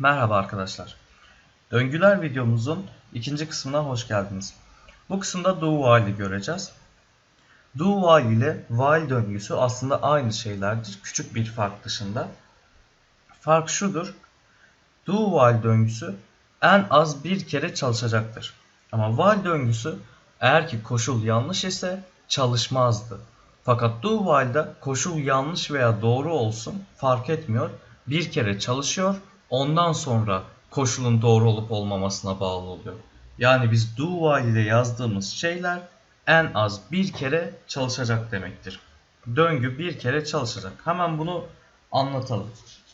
Merhaba arkadaşlar. Döngüler videomuzun ikinci kısmına hoş geldiniz. Bu kısımda do while'i göreceğiz. Do while ile while döngüsü aslında aynı şeylerdir. Küçük bir fark dışında. Fark şudur. Do while döngüsü en az bir kere çalışacaktır. Ama while döngüsü eğer ki koşul yanlış ise çalışmazdı. Fakat do while'da koşul yanlış veya doğru olsun fark etmiyor. Bir kere çalışıyor ondan sonra koşulun doğru olup olmamasına bağlı oluyor. Yani biz do while ile yazdığımız şeyler en az bir kere çalışacak demektir. Döngü bir kere çalışacak. Hemen bunu anlatalım.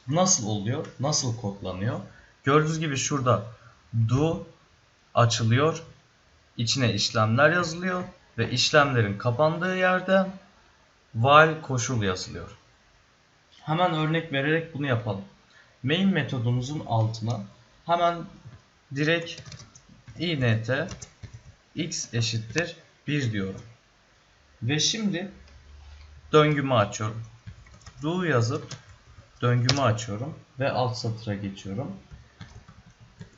Nasıl oluyor? Nasıl kodlanıyor? Gördüğünüz gibi şurada do açılıyor. içine işlemler yazılıyor ve işlemlerin kapandığı yerden while koşul yazılıyor. Hemen örnek vererek bunu yapalım. Main metodumuzun altına hemen direkt int x eşittir 1 diyorum. Ve şimdi döngümü açıyorum. Do yazıp döngümü açıyorum ve alt satıra geçiyorum.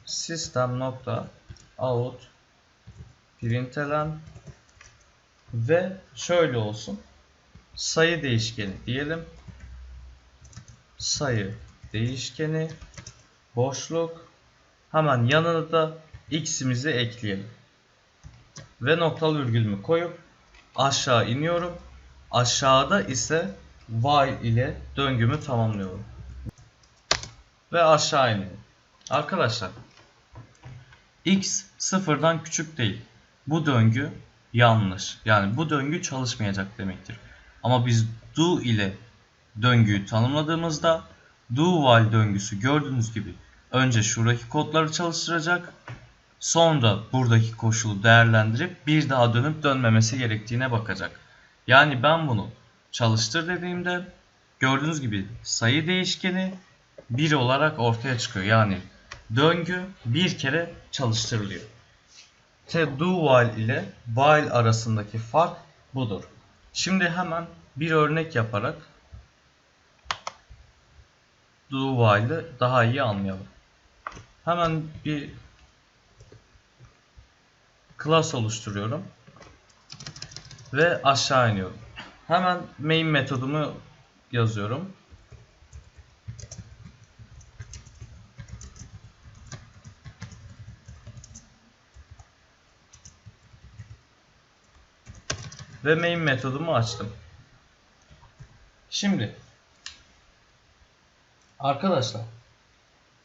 System nokta out println ve şöyle olsun. Sayı değişkeni diyelim. Sayı değişkeni boşluk hemen yanına da x'imizi ekleyelim. Ve noktalı virgülümü koyup aşağı iniyorum. Aşağıda ise while ile döngümü tamamlıyorum. Ve aşağı iniyorum. Arkadaşlar x sıfırdan küçük değil. Bu döngü yanlış. Yani bu döngü çalışmayacak demektir. Ama biz do ile döngüyü tanımladığımızda while döngüsü gördüğünüz gibi önce şuradaki kodları çalıştıracak. Sonra buradaki koşulu değerlendirip bir daha dönüp dönmemesi gerektiğine bakacak. Yani ben bunu çalıştır dediğimde gördüğünüz gibi sayı değişkeni 1 olarak ortaya çıkıyor. Yani döngü bir kere çalıştırılıyor. Te do while ile while arasındaki fark budur. Şimdi hemen bir örnek yaparak do while'ı daha iyi anlayalım. Hemen bir class oluşturuyorum. Ve aşağı iniyorum. Hemen main metodumu yazıyorum. Ve main metodumu açtım. Şimdi arkadaşlar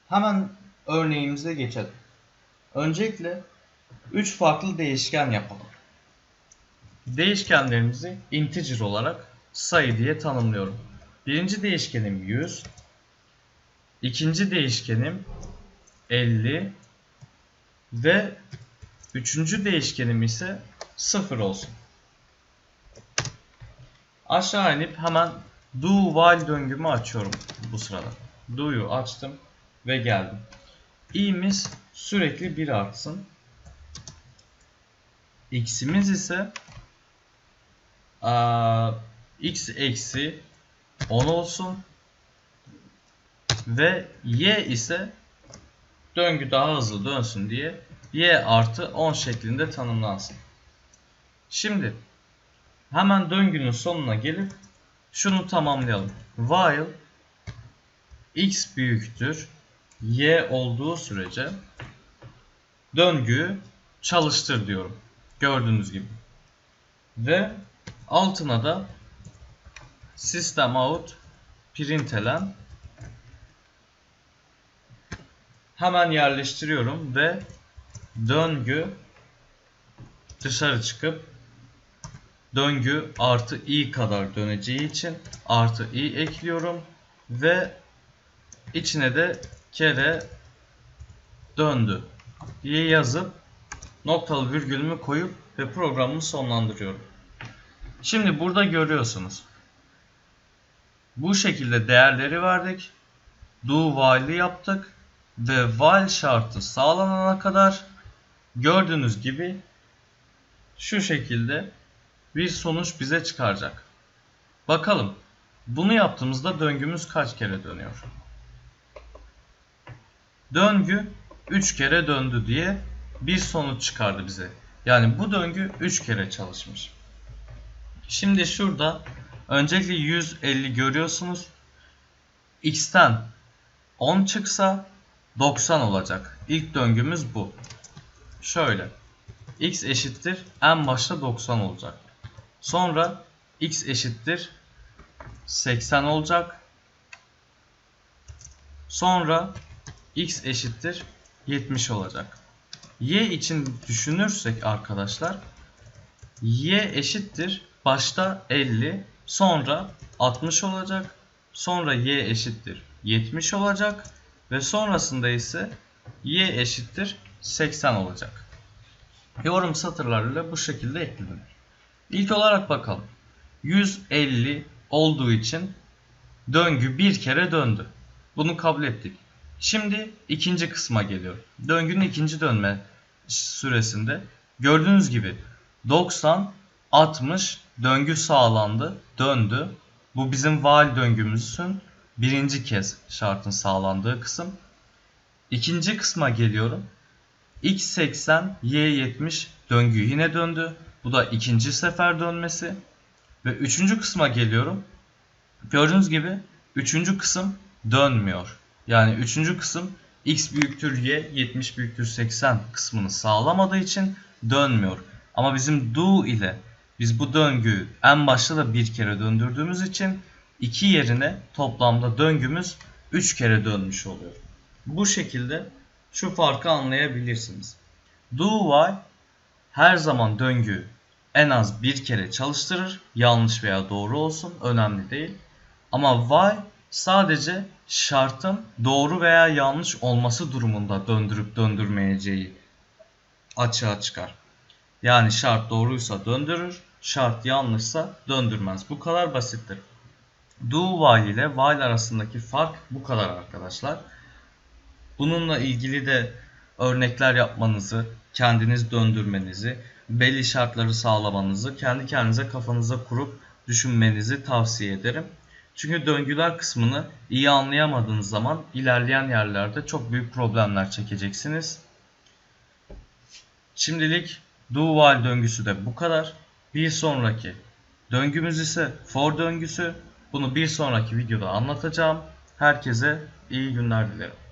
hemen örneğimize geçelim. Öncelikle 3 farklı değişken yapalım. Değişkenlerimizi integer olarak sayı diye tanımlıyorum. Birinci değişkenim 100. ikinci değişkenim 50 ve üçüncü değişkenim ise 0 olsun. Aşağı inip hemen do while döngümü açıyorum bu sırada. Do'yu açtım ve geldim. i'miz sürekli 1 artsın. x'imiz ise a, x eksi 10 olsun. Ve y ise döngü daha hızlı dönsün diye y artı 10 şeklinde tanımlansın. Şimdi Hemen döngünün sonuna gelip şunu tamamlayalım. While x büyüktür y olduğu sürece döngüyü çalıştır diyorum. Gördüğünüz gibi. Ve altına da system out println hemen yerleştiriyorum ve döngü dışarı çıkıp döngü artı i kadar döneceği için artı i ekliyorum ve içine de kere döndü diye yazıp noktalı virgülümü koyup ve programımı sonlandırıyorum. Şimdi burada görüyorsunuz. Bu şekilde değerleri verdik. Do while'ı yaptık ve while şartı sağlanana kadar gördüğünüz gibi şu şekilde bir sonuç bize çıkaracak. Bakalım bunu yaptığımızda döngümüz kaç kere dönüyor? Döngü 3 kere döndü diye bir sonuç çıkardı bize. Yani bu döngü 3 kere çalışmış. Şimdi şurada öncelikle 150 görüyorsunuz. X'ten 10 çıksa 90 olacak. İlk döngümüz bu. Şöyle. X eşittir en başta 90 olacak. Sonra X eşittir 80 olacak. Sonra X eşittir 70 olacak. Y için düşünürsek arkadaşlar Y eşittir başta 50 sonra 60 olacak. Sonra Y eşittir 70 olacak. Ve sonrasında ise Y eşittir 80 olacak. Yorum satırlarıyla bu şekilde eklenir. İlk olarak bakalım. 150 olduğu için döngü bir kere döndü. Bunu kabul ettik. Şimdi ikinci kısma geliyor. Döngünün ikinci dönme süresinde gördüğünüz gibi 90 60 döngü sağlandı, döndü. Bu bizim while döngümüzün birinci kez şartın sağlandığı kısım. İkinci kısma geliyorum. X80, Y70 döngü yine döndü. Bu da ikinci sefer dönmesi. Ve üçüncü kısma geliyorum. Gördüğünüz gibi üçüncü kısım dönmüyor. Yani üçüncü kısım x büyüktür y 70 büyüktür 80 kısmını sağlamadığı için dönmüyor. Ama bizim do ile biz bu döngüyü en başta da bir kere döndürdüğümüz için iki yerine toplamda döngümüz 3 kere dönmüş oluyor. Bu şekilde şu farkı anlayabilirsiniz. Do while her zaman döngü en az bir kere çalıştırır. Yanlış veya doğru olsun önemli değil. Ama while sadece şartın doğru veya yanlış olması durumunda döndürüp döndürmeyeceği açığa çıkar. Yani şart doğruysa döndürür, şart yanlışsa döndürmez. Bu kadar basittir. Do while ile while arasındaki fark bu kadar arkadaşlar. Bununla ilgili de örnekler yapmanızı, kendiniz döndürmenizi, belli şartları sağlamanızı, kendi kendinize kafanıza kurup düşünmenizi tavsiye ederim. Çünkü döngüler kısmını iyi anlayamadığınız zaman ilerleyen yerlerde çok büyük problemler çekeceksiniz. Şimdilik do döngüsü de bu kadar. Bir sonraki döngümüz ise for döngüsü. Bunu bir sonraki videoda anlatacağım. Herkese iyi günler dilerim.